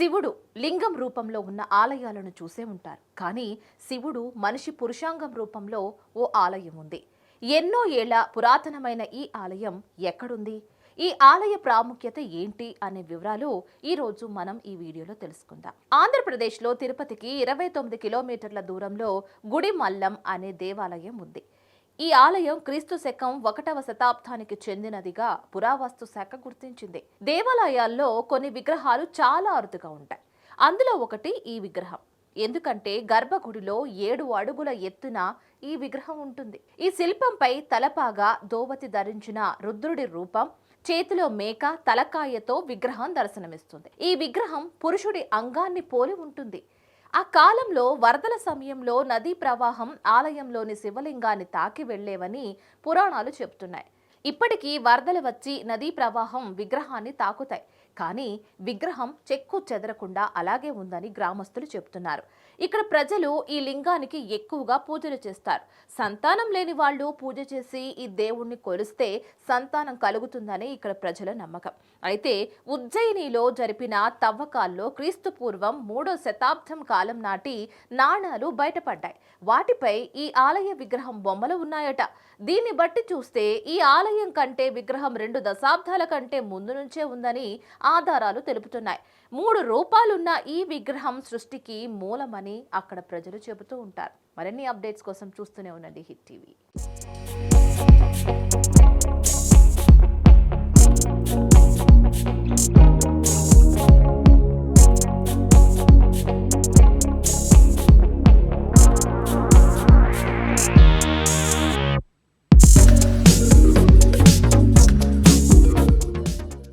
శివుడు లింగం రూపంలో ఉన్న ఆలయాలను చూసే ఉంటారు. కానీ శివుడు మనిషి పురుషాంగం రూపంలో ఓ ఆలయం ఉంది. ఎన్నో ఏళ్ళ పురాతనమైన ఈ ఆలయం ఎక్కడుంది? ఈ ఆలయ ప్రాముఖ్యత ఏంటి? అనే వివరాలు ఈరోజు మనం ఈ వీడియోలో తెలుసుకుందాం. ఆంధ్రప్రదేశ్లో తిరుపతికి ఇరవై తొమ్మిది కిలోమీటర్ల దూరంలో గుడి మల్లం అనే దేవాలయం ఉంది. ఈ ఆలయం క్రీస్తు శకం ఒకటవ శతాబ్దానికి చెందినదిగా పురావస్తు శాఖ గుర్తించింది. దేవాలయాల్లో కొన్ని విగ్రహాలు చాలా అరుదుగా ఉంటాయి. అందులో ఒకటి ఈ విగ్రహం. ఎందుకంటే గర్భగుడిలో ఏడు అడుగుల ఎత్తున ఈ విగ్రహం ఉంటుంది. ఈ శిల్పంపై తలపాగా దోవతి ధరించిన రుద్రుడి రూపం చేతిలో మేక తలకాయతో విగ్రహం దర్శనమిస్తుంది. ఈ విగ్రహం పురుషుడి అంగాన్ని పోలి ఉంటుంది. ఆ కాలంలో వరదల సమయంలో నదీ ప్రవాహం ఆలయంలోని శివలింగాన్ని తాకి వెళ్ళేవని పురాణాలు చెబుతున్నాయి. ఇప్పటికీ వరదలు వచ్చి నదీ ప్రవాహం విగ్రహాన్ని తాకుతాయి. కానీ విగ్రహం చెక్కు చెదరకుండా అలాగే ఉందని గ్రామస్తులు చెబుతున్నారు. ఇక్కడ ప్రజలు ఈ లింగానికి ఎక్కువగా పూజలు చేస్తారు. సంతానం లేని వాళ్ళు పూజ చేసి ఈ దేవుణ్ణి కొలిస్తే సంతానం కలుగుతుందని ఇక్కడ ప్రజల నమ్మకం. అయితే ఉజ్జయినిలో జరిపిన తవ్వకాల్లో క్రీస్తు పూర్వం మూడో శతాబ్దం కాలం నాటి నాణాలు బయటపడ్డాయి. వాటిపై ఈ ఆలయ విగ్రహం బొమ్మలు ఉన్నాయట. దీన్ని బట్టి చూస్తే ఈ ఆలయం కంటే విగ్రహం రెండు దశాబ్దాల కంటే ముందు నుంచే ఉందని ఆధారాలు తెలుపుతున్నాయి. మూడు రూపాలున్న ఈ విగ్రహం సృష్టికి మూలమని అక్కడ ప్రజలు చెబుతూ ఉంటారు. మరిన్ని అప్డేట్స్ కోసం చూస్తూనే ఉండండి హిట్ టీవీ.